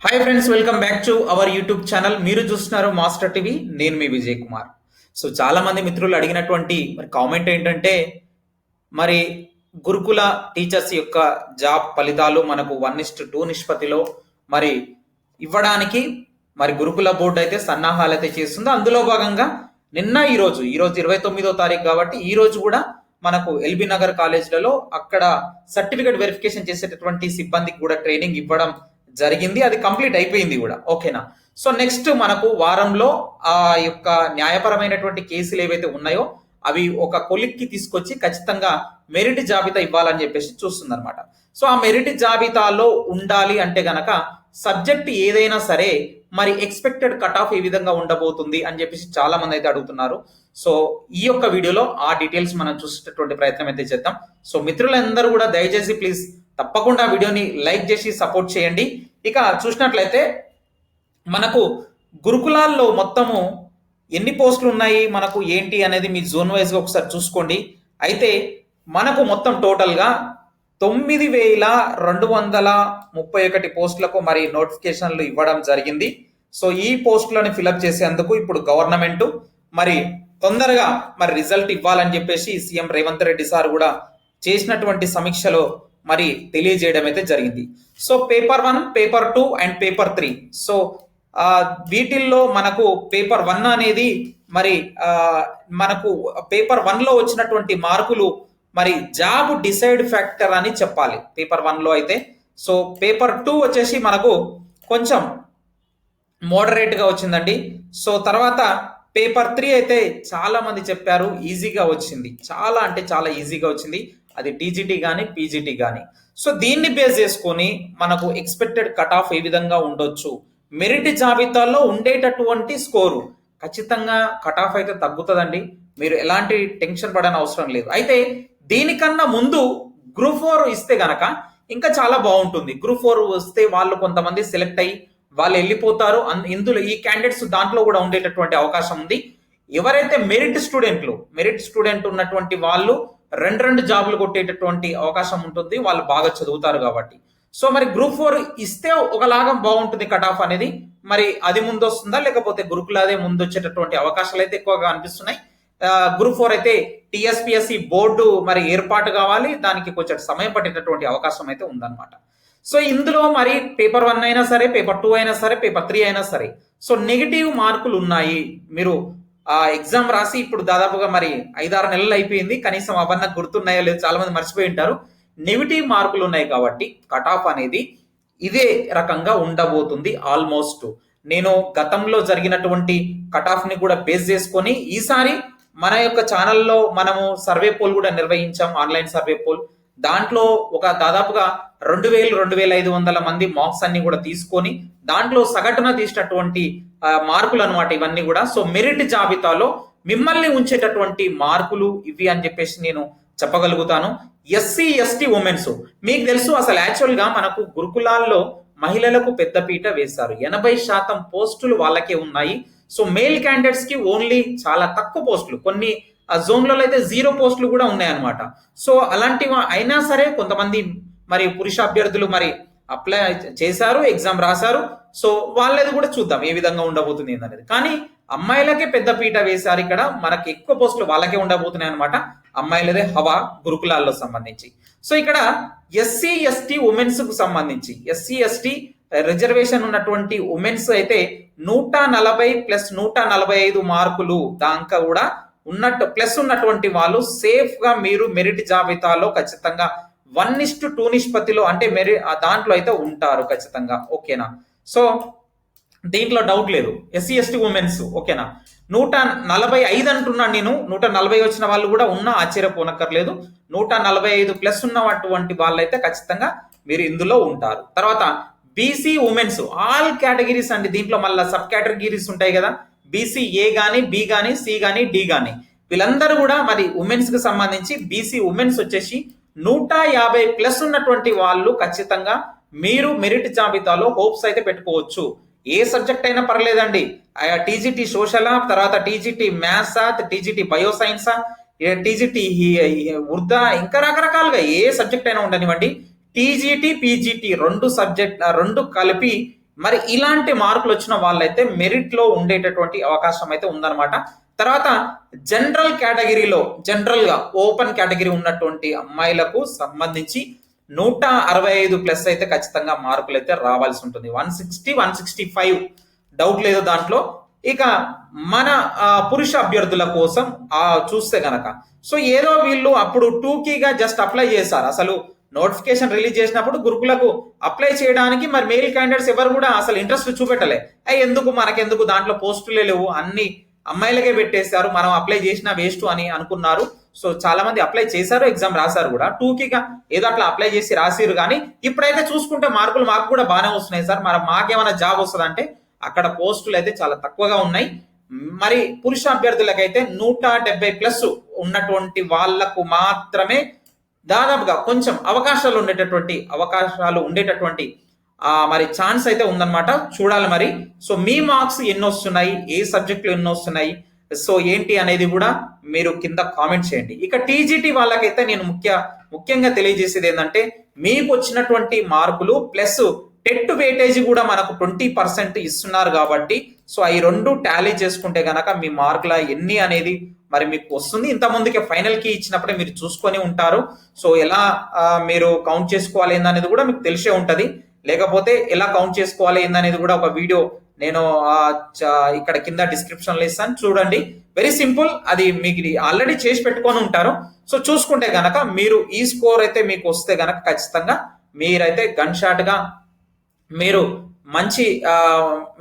Hi friends welcome back to our YouTube channel మీరు చూస్తున్నారు master TV నేను మీ Vijay Kumar. So చాలా మంది మిత్రులు అడిగినటువంటి మరి కామెంట్ ఏంటంటే మరి గురుకుల టీచర్స్ యొక్క జాబ్ ఫలితాలు మనకు వన్ ఇస్ట్ టూ నిష్పత్తిలో మరి ఇవ్వడానికి మరి గురుకుల బోర్డు అయితే సన్నాహాలు అయితే చేస్తుంది అందులో భాగంగా నిన్న ఈరోజు ఈరోజు ఇరవై తొమ్మిదో తారీఖు కాబట్టి ఈ రోజు కూడా మనకు ఎల్బీ నగర్ కాలేజీలలో అక్కడ సర్టిఫికేట్ వెరిఫికేషన్ చేసేటటువంటి సిబ్బందికి కూడా ట్రైనింగ్ ఇవ్వడం జరిగింది అది కంప్లీట్ అయిపోయింది కూడా. ఓకేనా సో నెక్స్ట్ మనకు వారంలో ఆ యొక్క న్యాయపరమైనటువంటి కేసులు ఏవైతే ఉన్నాయో అవి ఒక కొలిక్కి తీసుకొచ్చి ఖచ్చితంగా మెరిట్ జాబితా ఇవ్వాలని చెప్పేసి చూస్తుంది అనమాట సో ఆ మెరిట్ జాబితాలో ఉండాలి అంటే గనక సబ్జెక్ట్ ఏదైనా సరే మరి ఎక్స్పెక్టెడ్ కట్ ఆఫ్ ఏ విధంగా ఉండబోతుంది అని చెప్పేసి చాలా మంది అయితే అడుగుతున్నారు. సో ఈ యొక్క వీడియోలో ఆ డీటెయిల్స్ మనం చూసేటటువంటి ప్రయత్నం అయితే చేద్దాం. సో మిత్రులందరూ కూడా దయచేసి ప్లీజ్ తప్పకుండా వీడియోని లైక్ చేసి సపోర్ట్ చేయండి. ఇక చూసినట్లయితే మనకు గురుకులాల్లో మొత్తము ఎన్ని పోస్టులు ఉన్నాయి మనకు ఏంటి అనేది మీ జోన్ వైజ్గా ఒకసారి చూసుకోండి. అయితే మనకు మొత్తం టోటల్గా తొమ్మిది వేల రెండు వందల ముప్పై ఒకటి పోస్టులకు మరి నోటిఫికేషన్లు ఇవ్వడం జరిగింది. సో ఈ పోస్టులను ఫిలప్ చేసేందుకు ఇప్పుడు గవర్నమెంట్ మరి తొందరగా మరి రిజల్ట్ ఇవ్వాలని చెప్పేసి సీఎం రేవంత్ రెడ్డి సార్ కూడా చేసినటువంటి సమీక్షలో మరి తెలియజేయడం అయితే జరిగింది. So paper one paper two and paper three. So వీటిల్లో మనకు పేపర్ వన్ అనేది మరి మనకు పేపర్ వన్లో వచ్చినటువంటి మార్కులు మరి జాబ్ డిసైడ్ ఫ్యాక్టర్ అని చెప్పాలి. పేపర్ వన్లో అయితే. సో పేపర్ టూ వచ్చేసి మనకు కొంచెం మోడరేట్గా వచ్చిందండి. సో తర్వాత పేపర్ త్రీ అయితే చాలా మంది చెప్పారు ఈజీగా వచ్చింది. చాలా అంటే చాలా ఈజీగా వచ్చింది. అది టీజీటీ కానీ పీజీటీ కానీ సో దీన్ని బేస్ చేసుకొని మనకు ఎక్స్పెక్టెడ్ కట్ ఆఫ్ ఏ విధంగా ఉండొచ్చు? మెరిట్ జాబితాలో ఉండేటటువంటి స్కోరు ఖచ్చితంగా కట్ ఆఫ్ అయితే తగ్గుతుందండి. మీరు ఎలాంటి టెన్షన్ పడని అవసరం లేదు. అయితే దీనికన్నా ముందు గ్రూప్ ఫోర్ ఇస్తే గనక ఇంకా చాలా బాగుంటుంది. గ్రూప్ ఫోర్ వస్తే వాళ్ళు కొంతమంది సెలెక్ట్ అయ్యి వాళ్ళు వెళ్ళిపోతారు. ఇందులో ఈ క్యాండిడేట్స్ దాంట్లో కూడా ఉండేటటువంటి అవకాశం ఉంది. ఎవరైతే మెరిట్ స్టూడెంట్లు మెరిట్ స్టూడెంట్ ఉన్నటువంటి వాళ్ళు రెండు రెండు జాబులు కొట్టేటటువంటి అవకాశం ఉంటుంది. వాళ్ళు బాగా చదువుతారు కాబట్టి. సో మరి గ్రూప్ ఫోర్ ఇస్తే ఒకలాగా బాగుంటుంది కట్ ఆఫ్ అనేది. మరి అది ముందు వస్తుందా లేకపోతే గురుకులాదే ముందు వచ్చేటటువంటి అవకాశాలు అయితే ఎక్కువగా అనిపిస్తున్నాయి. గ్రూప్ ఫోర్ అయితే టిఎస్పిఎస్సి బోర్డు మరి ఏర్పాటు కావాలి. దానికి కొంచెం సమయం పట్టేటటువంటి అవకాశం అయితే ఉందన్నమాట. సో ఇందులో మరి పేపర్ వన్ అయినా సరే పేపర్ టూ అయినా సరే పేపర్ త్రీ అయినా సరే. సో నెగిటివ్ మార్కులు ఉన్నాయి. మీరు ఆ ఎగ్జామ్ రాసి ఇప్పుడు దాదాపుగా మరి ఐదారు నెలలు అయిపోయింది. కనీసం అవన్నీ గుర్తున్నాయో లేదు చాలా మంది మర్చిపోయి ఉంటారు. నెగిటివ్ మార్కులు ఉన్నాయి కాబట్టి కట్ ఆఫ్ అనేది ఇదే రకంగా ఉండబోతుంది ఆల్మోస్ట్ నేను గతంలో జరిగినటువంటి కట్ ఆఫ్ని కూడా బేస్ చేసుకొని ఈసారి మన యొక్క ఛానల్లో మనము సర్వే పోల్ కూడా నిర్వహించాం ఆన్లైన్ సర్వే పోల్ దాంట్లో ఒక దాదాపుగా రెండు వేలు రెండు వేల ఐదు వందల మంది మార్క్స్ అన్ని కూడా తీసుకొని దాంట్లో సగటున తీసినటువంటి మార్కులు అనమాట ఇవన్నీ కూడా. సో మెరిట్ జాబితాలో మిమ్మల్ని ఉంచేటటువంటి మార్కులు ఇవి అని చెప్పేసి నేను చెప్పగలుగుతాను. ఎస్సీ ఎస్టీ ఉమెన్స్ మీకు తెలుసు అసలు యాక్చువల్గా మనకు గురుకులాల్లో మహిళలకు పెద్దపీట వేశారు. ఎనభై శాతం పోస్టులు వాళ్ళకే ఉన్నాయి. సో మేల్ క్యాండిడేట్స్కి ఓన్లీ చాలా తక్కువ పోస్టులు. కొన్ని ఆ జోన్లలో అయితే జీరో పోస్టులు కూడా ఉన్నాయన్నమాట. సో అలాంటివి అయినా సరే కొంతమంది మరి పురుష అభ్యర్థులు మరి అప్లై చేశారు ఎగ్జామ్ రాశారు. సో వాళ్ళది కూడా చూద్దాం ఏ విధంగా ఉండబోతుంది ఏందనేది. కానీ అమ్మాయిలకే పెద్ద పీట వేశారు ఇక్కడ. మనకి ఎక్కువ పోస్టులు వాళ్ళకే ఉండబోతున్నాయి అనమాట అమ్మాయిలదే హవా గురుకులాల్లో సంబంధించి. సో ఇక్కడ ఎస్సీ ఎస్టీ ఉమెన్స్కు సంబంధించి ఎస్సీ ఎస్టీ రిజర్వేషన్ ఉన్నటువంటి ఉమెన్స్ అయితే నూట నలభై ప్లస్ నూట నలభై ఐదు మార్కులు దాకా కూడా ఉన్నట్టు ప్లస్ ఉన్నటువంటి వాళ్ళు సేఫ్గా మీరు మెరిట్ జాబితాలో ఖచ్చితంగా వన్ ఇస్ట్ టూ నిష్పత్తిలో అంటే మెరి దాంట్లో అయితే ఉంటారు ఖచ్చితంగా. ఓకేనా? సో దీంట్లో డౌట్ లేదు. ఎస్సీ ఎస్టీ ఉమెన్స్ ఓకేనా? నూట నలభై ఐదు అంటున్నాను నేను. నూట నలభై వచ్చిన వాళ్ళు కూడా ఉన్నా ఆశ్చర్యపోనక్కర్లేదు. నూట నలభై ఐదు ప్లస్ ఉన్నటువంటి వాళ్ళైతే ఖచ్చితంగా మీరు ఇందులో ఉంటారు. తర్వాత బీసీ ఉమెన్స్ ఆల్ కేటగిరీస్ అండి. దీంట్లో మళ్ళీ సబ్ కేటగిరీస్ ఉంటాయి కదా. బీసీ ఏ కానీ బి కానీ సి కానీ డి కానీ వీళ్ళందరూ కూడా మరి ఉమెన్స్కి సంబంధించి బీసీ ఉమెన్స్ వచ్చేసి నూట యాభై ప్లస్ ఉన్నటువంటి వాళ్ళు ఖచ్చితంగా మీరు మెరిట్ జాబితాలో హోప్స్ అయితే పెట్టుకోవచ్చు. ఏ సబ్జెక్ట్ అయినా పర్లేదండి. టీజీటీ సోషలా తర్వాత టీజీటీ మ్యాథ్సా టీజీటీ బయోసైన్సా టీజీటీ ఉర్దా ఇంకా రకరకాలుగా ఏ సబ్జెక్ట్ అయినా ఉండనివ్వండి. టీజీటీ పీజీటీ రెండు సబ్జెక్ట్ రెండు కలిపి మరి ఇలాంటి మార్కులు వచ్చిన వాళ్ళైతే మెరిట్లో ఉండేటటువంటి అవకాశం అయితే ఉందన్నమాట. తర్వాత జనరల్ కేటగిరీలో జనరల్గా ఓపెన్ కేటగిరీ ఉన్నటువంటి అమ్మాయిలకు సంబంధించి నూట అరవై ఐదు ప్లస్ అయితే ఖచ్చితంగా మార్కులు అయితే రావాల్సి ఉంటుంది. One sixty one sixty five doubt లేదు దాంట్లో. ఇక మన పురుష అభ్యర్థుల కోసం చూస్తే గనక. సో ఏదో వీళ్ళు అప్పుడు టూకీగా జస్ట్ అప్లై చేశారు. అసలు నోటిఫికేషన్ రిలీజ్ చేసినప్పుడు గురుకులకు అప్లై చేయడానికి మరి మెయిల్ క్యాండిడేట్స్ ఎవరు కూడా అసలు ఇంట్రెస్ట్ చూపెట్టలే. అయ్యి ఎందుకు మనకెందుకు దాంట్లో పోస్టులే లేవు? అన్ని అమ్మాయిలకే పెట్టేశారు మనం అప్లై చేసినా వేస్ట్ అని అనుకున్నారు. సో చాలా మంది అప్లై చేశారు ఎగ్జామ్ రాశారు కూడా. టూకీగా ఏదో అట్లా అప్లై చేసి రాసిరు కానీ ఇప్పుడైతే చూసుకుంటే మార్కులు మాకు కూడా బాగానే వస్తున్నాయి సార్. మరి మాకేమైనా జాబ్ వస్తుందంటే అక్కడ పోస్టులు అయితే చాలా తక్కువగా ఉన్నాయి. మరి పురుష అభ్యర్థులకైతే నూట డెబ్బై ప్లస్ ఉన్నటువంటి వాళ్ళకు మాత్రమే దాదాపుగా కొంచెం అవకాశాలు ఉండేటటువంటి అవకాశాలు ఉండేటటువంటి మరి ఛాన్స్ అయితే ఉందన్నమాట. చూడాలి మరి. సో మీ మార్క్స్ ఎన్ని వస్తున్నాయి? ఏ సబ్జెక్టులు ఎన్ని వస్తున్నాయి? సో ఏంటి అనేది కూడా మీరు కింద కామెంట్ చేయండి. ఇక టీజీటీ వాళ్ళకైతే నేను ముఖ్య ముఖ్యంగా తెలియజేసేది ఏంటంటే మీకు వచ్చినటువంటి మార్కులు ప్లస్ టెట్ వెయిటేజ్ కూడా మనకు ట్వంటీ పర్సెంట్ ఇస్తున్నారు కాబట్టి సో ఈ రెండు టాలీ చేసుకుంటే కనుక మీ మార్కుల ఎన్ని అనేది మరి మీకు వస్తుంది. ఇంత ముందుకే ఫైనల్కి ఇచ్చినప్పుడే మీరు చూసుకొని ఉంటారు. సో ఎలా మీరు కౌంట్ చేసుకోవాలి ఏందనేది కూడా మీకు తెలిసే ఉంటుంది. లేకపోతే ఎలా కౌంట్ చేసుకోవాలి ఏందనేది కూడా ఒక వీడియో నేను ఇక్కడ కింద డిస్క్రిప్షన్లో ఇస్తాను. చూడండి. వెరీ సింపుల్ అది మీకు ఆల్రెడీ చేసి పెట్టుకొని ఉంటారు. సో చూసుకుంటే గనక మీరు ఈ స్కోర్ అయితే మీకు వస్తే గనక ఖచ్చితంగా మీరైతే గన్ షాట్గా మీరు మంచి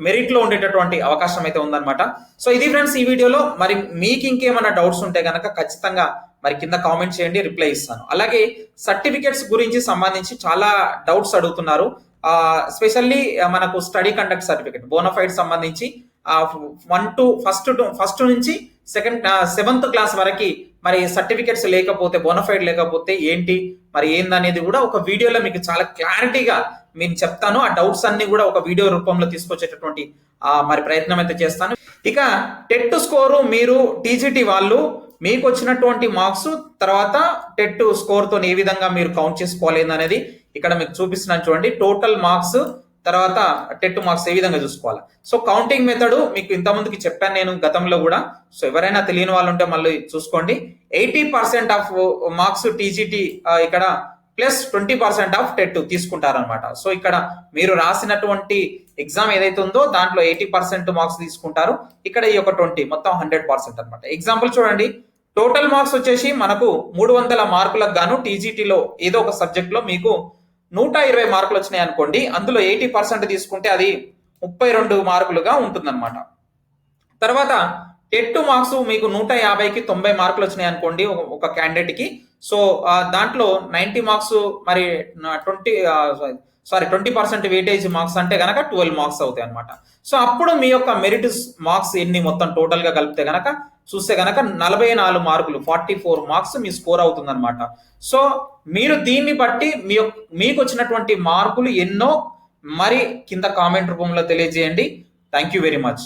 మెరిట్లో ఉండేటటువంటి అవకాశం అయితే ఉందన్నమాట. సో ఇది ఫ్రెండ్స్ ఈ వీడియోలో మరి మీకు ఇంకేమైనా డౌట్స్ ఉంటే కనుక ఖచ్చితంగా మరి కింద కామెంట్ చేయండి రిప్లై ఇస్తాను. అలాగే సర్టిఫికెట్స్ గురించి సంబంధించి చాలా డౌట్స్ అడుగుతున్నారు. స్పెషల్లీ మనకు స్టడీ కండక్ట్ సర్టిఫికెట్ బోనఫైడ్ సంబంధించి one to first to first నుంచి సెకండ్ సెవెంత్ క్లాస్ వరకు మరి సర్టిఫికెట్స్ లేకపోతే బోనఫైడ్ లేకపోతే ఏంటి? మరి ఏందనేది కూడా ఒక వీడియోలో మీకు చాలా క్లారిటీగా నేను చెప్తాను. ఆ డౌట్స్ అన్ని కూడా ఒక వీడియో రూపంలో తీసుకొచ్చేటటువంటి మరి ప్రయత్నం అయితే చేస్తాను. ఇక టెట్ స్కోరు మీరు టీజీటీ వాళ్ళు మీకు వచ్చినటువంటి మార్క్స్ తర్వాత టెట్ స్కోర్తో ఏ విధంగా మీరు కౌంట్ చేసుకోవాలి అనేది ఇక్కడ మీకు చూపిస్తున్నాను చూడండి. టోటల్ మార్క్స్ తర్వాత టెట్ మార్క్స్ ఏ విధంగా చూసుకోవాలి? సో కౌంటింగ్ మెథడ్ మీకు ఇంతమందికి చెప్పాను నేను గతంలో కూడా. సో ఎవరైనా తెలియని వాళ్ళు ఉంటే మళ్ళీ చూసుకోండి. Eighty percent of marks TGT ఇక్కడ plus twenty percent of TET తీసుకుంటారనమాట so ఇక్కడ మీరు రాసినటువంటి ఎగ్జామ్ ఏదైతే ఉందో దాంట్లో ఎయిటీ పర్సెంట్ మార్క్స్ తీసుకుంటారు. ఇక్కడ ఈ యొక్క ట్వంటీ మొత్తం హండ్రెడ్ పర్సెంట్ అనమాట ఎగ్జాంపుల్ చూడండి. టోటల్ మార్క్స్ వచ్చేసి మనకు మూడు వందల మార్కులకు గాను టీజీటీలో ఏదో ఒక సబ్జెక్ట్లో మీకు నూట ఇరవై మార్కులు వచ్చినాయి అనుకోండి అందులో ఎయిటీ పర్సెంట్ తీసుకుంటే అది ముప్పై రెండు మార్కులుగా ఉంటుందన్నమాట. తర్వాత టెట్ మార్క్స్ మీకు నూట యాభైకి తొంభై మార్కులు వచ్చినాయి అనుకోండి ఒక- క్యాండిడేట్కి. సో దాంట్లో నైంటీ మార్క్స్ మరి twenty sorry twenty percent weightage marks అంటే గనక ట్వెల్వ్ మార్క్స్ అవుతాయి అనమాట సో అప్పుడు మీ యొక్క మెరిట్ మార్క్స్ ఎన్ని మొత్తం టోటల్గా కలిపితే కనుక చూస్తే కనుక నలభై నాలుగు మార్కులు ఫార్టీ ఫోర్ మార్క్స్ మీ స్కోర్ అవుతుంది అనమాట సో మీరు దీన్ని బట్టి మీ మీకు వచ్చినటువంటి మార్కులు ఎన్నో మరి కింద కామెంట్ రూపంలో తెలియజేయండి. Thank you very much